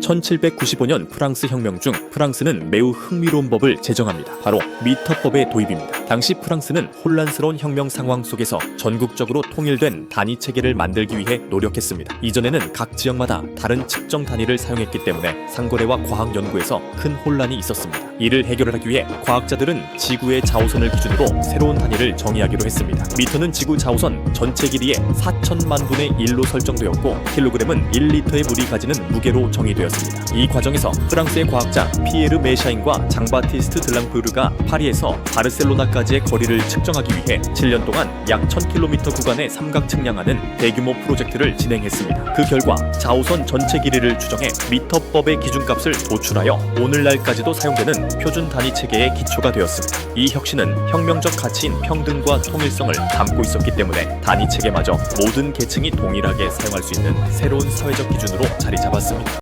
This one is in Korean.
1795년 프랑스 혁명 중 프랑스는 매우 흥미로운 법을 제정합니다. 바로 미터법의 도입입니다. 당시 프랑스는 혼란스러운 혁명 상황 속에서 전국적으로 통일된 단위 체계를 만들기 위해 노력했습니다. 이전에는 각 지역마다 다른 측정 단위를 사용했기 때문에 상거래와 과학 연구에서 큰 혼란이 있었습니다. 이를 해결하기 위해 과학자들은 지구의 자오선을 기준으로 새로운 단위를 정의하기로 했습니다. 미터는 지구 자오선 전체 길이의 4천만 분의 1로 설정되었고 킬로그램은 1리터의 물이 가지는 무게로 정의되었습니다. 이 과정에서 프랑스의 과학자 피에르 메샤인과 장바티스트 들랑프르가 파리에서 바르셀로나까지의 거리를 측정하기 위해 7년 동안 약 1000km 구간의 삼각 측량하는 대규모 프로젝트를 진행했습니다. 그 결과 자오선 전체 길이를 추정해 미터법의 기준값을 도출하여 오늘날까지도 사용되는 표준 단위 체계의 기초가 되었습니다. 이 혁신은 혁명적 가치인 평등과 통일성을 담고 있었기 때문에 단위 체계마저 모든 계층이 동일하게 사용할 수 있는 새로운 사회적 기준으로 자리 잡았습니다.